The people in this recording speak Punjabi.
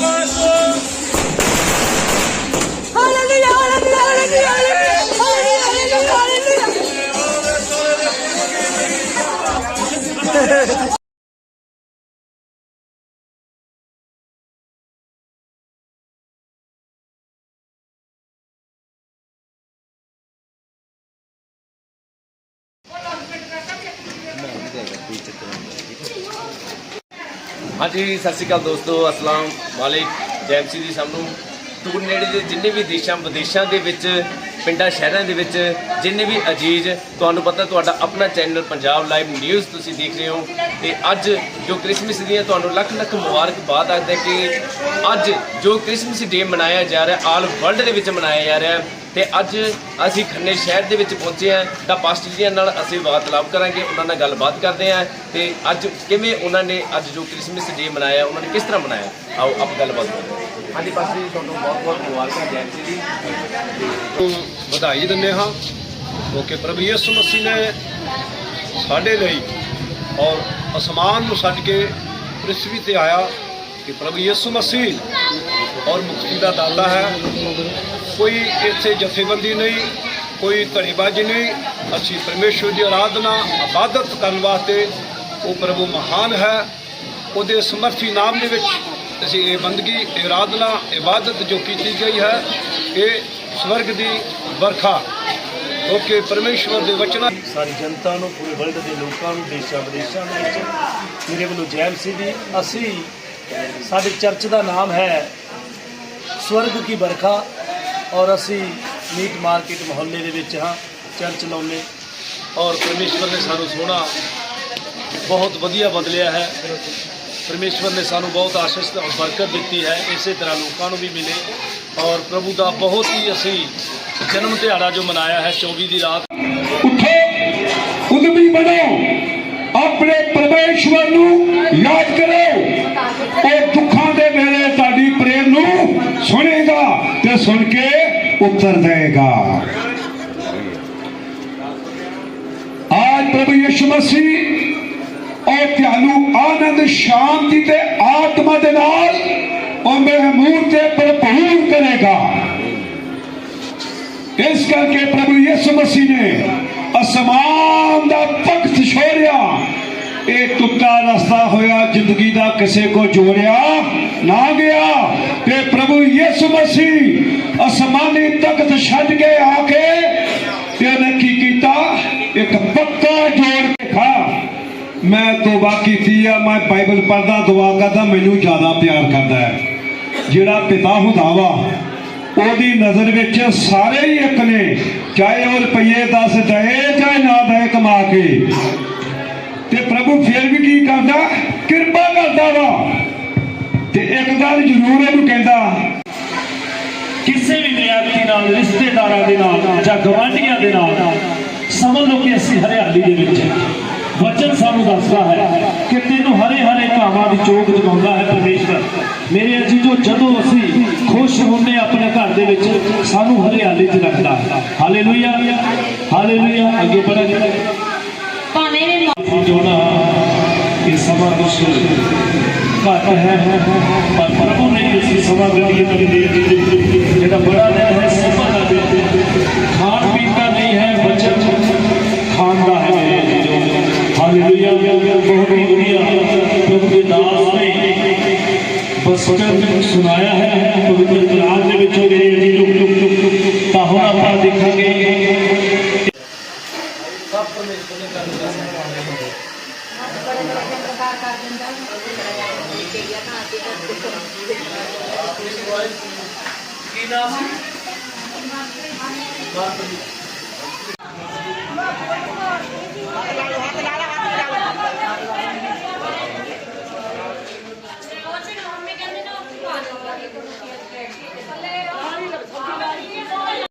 Hola, ¿qué tal? ¿Qué tal? ¿Qué ਹਾਂਜੀ, ਸਤਿ ਸ਼੍ਰੀ ਅਕਾਲ ਦੋਸਤੋ, ਅਸਲਾਮ ਵਾਲੇਕ ਜੈਮਸੀ ਦੀ ਸਭ ਨੂੰ। ਦੂਰ ਨੇੜੇ ਦੇ ਜਿੰਨੇ ਵੀ ਦੇਸ਼ਾਂ, ਵਿਦੇਸ਼ਾਂ ਦੇ ਵਿੱਚ ਪਿੰਡਾਂ ਸ਼ਹਿਰਾਂ ਦੇ ਵਿੱਚ ਜਿੰਨੇ ਵੀ ਅਜੀਜ਼, ਤੁਹਾਨੂੰ ਪਤਾ ਤੁਹਾਡਾ ਆਪਣਾ ਚੈਨਲ ਪੰਜਾਬ ਲਾਈਵ ਨਿਊਜ਼ ਤੁਸੀਂ ਦੇਖ ਰਹੇ ਹੋ ਤੇ ਅੱਜ ਜੋ ਕ੍ਰਿਸਮਸ ਦੀਆਂ ਤੁਹਾਨੂੰ ਲੱਖ ਲੱਖ ਮੁਬਾਰਕਬਾਦ ਆਖਦਾ ਕਿ ਅੱਜ ਜੋ ਕ੍ਰਿਸਮਸ ਡੇ ਮਨਾਇਆ ਜਾ ਰਿਹਾ, ਆਲ ਵਰਲਡ ਦੇ ਵਿੱਚ ਮਨਾਇਆ ਜਾ ਰਿਹਾ ਤੇ ਅੱਜ ਅਸੀਂ ਖੰਨੇ ਸ਼ਹਿਰ ਦੇ ਵਿੱਚ ਪਹੁੰਚੇ ਹਾਂ ਤਾਂ ਪਾਸਟਰ ਜੀ ਨਾਲ ਅਸੀਂ ਵਾਰਤਾਲਾਪ ਕਰਾਂਗੇ, ਉਹਨਾਂ ਨਾਲ ਗੱਲਬਾਤ ਕਰਦੇ ਹਾਂ ਤੇ ਅੱਜ ਕਿਵੇਂ ਉਹਨਾਂ ਨੇ ਅੱਜ ਜੋ ਕ੍ਰਿਸਮਸ ਡੇ ਮਨਾਇਆ, ਉਹਨਾਂ ਨੇ ਕਿਸ ਤਰ੍ਹਾਂ ਮਨਾਇਆ? ਆਓ, ਆਪ ਗੱਲਬਾਤ ਕਰਦੇ ਹਾਂ ਹਾਂਜੀ ਪਾਸਟਰ ਜੀ ਤੁਹਾਨੂੰ ਬਹੁਤ ਬਹੁਤ ਮੁਬਾਰਕਾਂ ਜੈਨ ਜੀ ਦੀ। ਵਧਾਈ ਦਿੰਦੇ ਹਾਂ। ਕਿਉਂਕਿ ਪ੍ਰਭੂ ਯਿਸੂ ਮਸੀਹ ਨੇ ਸਾਡੇ ਲਈ ਔਰ ਅਸਮਾਨ ਨੂੰ ਛੱਡ ਕੇ ਪ੍ਰਿਥਵੀ ਤੇ ਆਇਆ ਕਿ ਪ੍ਰਭੂ ਯਿਸੂ ਮਸੀਹ ਔਰ ਮੁਕਤੀ ਦਾ ਦਾਤਾ ਹੈ। ਕੋਈ ਇੱਥੇ ਜਥੇਬੰਦੀ ਨਹੀਂ, ਕੋਈ ਧੜੀਬਾਜ਼ੀ ਨਹੀਂ। ਅਸੀਂ ਪਰਮੇਸ਼ਵਰ ਦੀ ਆਰਾਧਨਾ, ਇਬਾਦਤ ਕਰਨ ਵਾਸਤੇ ਉਹ ਪ੍ਰਭੂ ਮਹਾਨ ਹੈ। ਉਹਦੇ ਸਮਰਥੀ ਨਾਮ ਦੇ ਵਿੱਚ ਅਸੀਂ ਇਹ ਬੰਦਗੀ, ਇਹ ਇਬਾਦਤ ਜੋ ਕੀਤੀ ਗਈ ਹੈ, ਇਹ ਸਵਰਗ ਦੀ ਵਰਖਾ ਕਿਉਂਕਿ ਪਰਮੇਸ਼ਵਰ ਦੇ ਵਚਨਾਂ ਸਾਰੀ ਜਨਤਾ ਨੂੰ, ਪੂਰੇ ਵਰਲਡ ਦੇ ਲੋਕਾਂ ਨੂੰ, ਦੇਸ਼ਾਂ ਵਿਦੇਸ਼ਾਂ ਦੇ ਵਿੱਚ, ਮੇਰੇ ਵੱਲੋਂ ਜੈਮ ਸੀ ਦੀ ਅਸੀਂ ਸਾਡੇ ਚਰਚ ਦਾ ਨਾਮ ਹੈ ਸਵਰਗ ਕੀ ਵਰਖਾ, ਔਰ ਅਸੀਂ ਮੀਟ ਮਾਰਕੀਟ ਮੁਹੱਲੇ ਦੇ ਵਿੱਚ ਹਾਂ, ਚਰਚ ਲਾਉਨੇ ਔਰ ਪਰਮੇਸ਼ਵਰ ਨੇ ਸਾਨੂੰ ਸੋਹਣਾ, ਬਹੁਤ ਵਧੀਆ ਬਦਲਿਆ ਹੈ। ਪਰਮੇਸ਼ਵਰ ਨੇ ਸਾਨੂੰ ਬਹੁਤ ਆਸ਼ੀਸ਼ ਔਰ ਬਰਕਤ ਦਿੱਤੀ ਹੈ, ਇਸੇ ਤਰ੍ਹਾਂ ਲੋਕਾਂ ਨੂੰ ਵੀ ਮਿਲੇ ਔਰ ਪ੍ਰਭੂ ਦਾ ਬਹੁਤ ਹੀ ਅਸੀਂ ਜਨਮ ਦਿਹਾੜਾ ਜੋ ਮਨਾਇਆ ਹੈ 24 ਦੀ ਰਾਤ। ਉਠੋ, ਉਦਮੀ ਬਣੋ, ਆਪਣੇ ਪਰਮੇਸ਼ਵਰ ਨੂੰ ਯਾਦ ਕਰੋ। ਉਹ ਦੁੱਖਾਂ ਦੇ ਵੇਲੇ ਤੁਹਾਡੀ ਪ੍ਰੇਮ ਨੂੰ ਸੁਣੇਗਾ ਤੇ ਸੁਣ ਕੇ ਉੱਤਰ ਦੇਗਾ ਆਜ ਪ੍ਰਭੂ ਯਿਸੂ ਮਸੀਹ, ਉਹ ਤੁਹਾਨੂੰ ਆਨੰਦ ਸ਼ਾਂਤੀ ਤੇ ਆਤਮਾ ਦੇ ਨਾਲ ਉਹ ਮਹਿਮੂਦ ਤੇ ਭਰਪੂਰ ਕਰੇਗਾ। ਇਸ ਕਰਕੇ ਪ੍ਰਭੂ ਯਿਸੂ ਮਸੀਹ ਨੇ ਅਸਮਾਨ ਦਾ ਤਖਤ ਛੋੜਿਆ। ਇਹ ਟੁੱਟਾ ਰਸਤਾ ਹੋਇਆ, ਜ਼ਿੰਦਗੀ ਦਾ ਕਿਸੇ ਕੋ ਜੋੜਿਆ ਨਾ ਗਿਆ। ਤੇ ਪ੍ਰਭੂ ਯਿਸੂ ਮਸੀਹ ਅਸਮਾਨੀ ਤਖਤ ਛੱਡ ਕੇ ਆ ਕੇ ਮੈਂ ਤੋਬਾ ਕੀਤੀ ਆ, ਮੈਂ ਬਾਈਬਲ ਪੜ੍ਹਦਾ, ਦੁਆ ਕਰਦਾ, ਮੈਨੂੰ ਜ਼ਿਆਦਾ ਪਿਆਰ ਕਰਦਾ ਹੈ। ਜਿਹੜਾ ਪਿਤਾ ਹੁੰਦਾ ਵਾ, ਉਹਦੀ ਨਜ਼ਰ ਵਿੱਚ ਸਾਰੇ ਹੀ ਇੱਕ ਨੇ, ਚਾਹੇ ਉਹ ਰੁਪਈਏ 10 ਦਏ, ਚਾਹੇ ਨਾ ਦਏ ਕਮਾ ਕੇ। ਤੇ ਪ੍ਰਭੂ ਫਿਰ ਵੀ ਕੀ ਕਰਦਾ? ਕਿਰਪਾ ਕਰਦਾ ਵਾ। ਤੇ ਇੱਕ ਗੱਲ ਜ਼ਰੂਰ ਇਹਨੂੰ ਕਹਿੰਦਾ, ਕਿਸੇ ਵੀ ਵਿਅਕਤੀ ਨਾਲ, ਰਿਸ਼ਤੇਦਾਰਾਂ ਦੇ ਨਾਲ, ਜਾਂ ਗਵਾਂਢੀਆਂ ਦੇ ਨਾਲ, ਸਮਝ ਲਓ ਕਿ ਅਸੀਂ ਹਰਿਆਲੀ ਦੇ ਵਿੱਚ ਹਾਂ। ਵਚਨ ਸਾਨੂੰ ਦੱਸਦਾ ਹੈ ਕਿ ਤੈਨੂੰ ਹਰੇ ਹਰੇ ਘਾਵਾਂ ਦੀ ਚੋਗ ਜਗਾਉਂਦਾ ਹੈ ਪਰਮੇਸ਼ਵਰ। ਮੇਰੇ ਅਜੀਜ਼ੋ ਜਦੋਂ ਅਸੀਂ ਖੁਸ਼ ਹੁੰਦੇ ਹਾਂ ਆਪਣੇ ਘਰ ਦੇ ਵਿੱਚ ਸਾਨੂੰ ਹਰਿਆਲੀ 'ਚ ਰੱਖਦਾ ਹੈ। ਹਾਲੇਲੂਇਆ ਹਾਲੇਲੂਇਆ ਅੱਗੇ ਵਧਾਂਗੇ ਭਾਵੇਂ ਵੀ ਜੋਨਾ ਇਹ ਸਮਾਂ ਕੁਛ ਘੱਟ ਹੈ ਪਰ ਪ੍ਰਭੂ ਨੇ ਇਸ ਸਮਾਂ ਗੱਡੀ ਦੇ ਦੇ हालेलुया बहुत बढ़िया प्रभु के दास ने बसकर सुनाया है पवित्र कुरान ਦੇ ਵਿੱਚੋਂ ਜਿਹੜੇ ਅਸੀਂ ਲੁਕ ਲੁਕ ਲੁਕ ਲੁਕ ਤਾਂ ਹੁਣ ਆਪਾਂ ਦੇਖਾਂਗੇ ਸਭ ਪਰਮੇਸ਼ਰ ਨੇ ਕਰ ਦਿੱਤਾ ਕੀ ਨਾਮ ਹੈ ਬਾਤ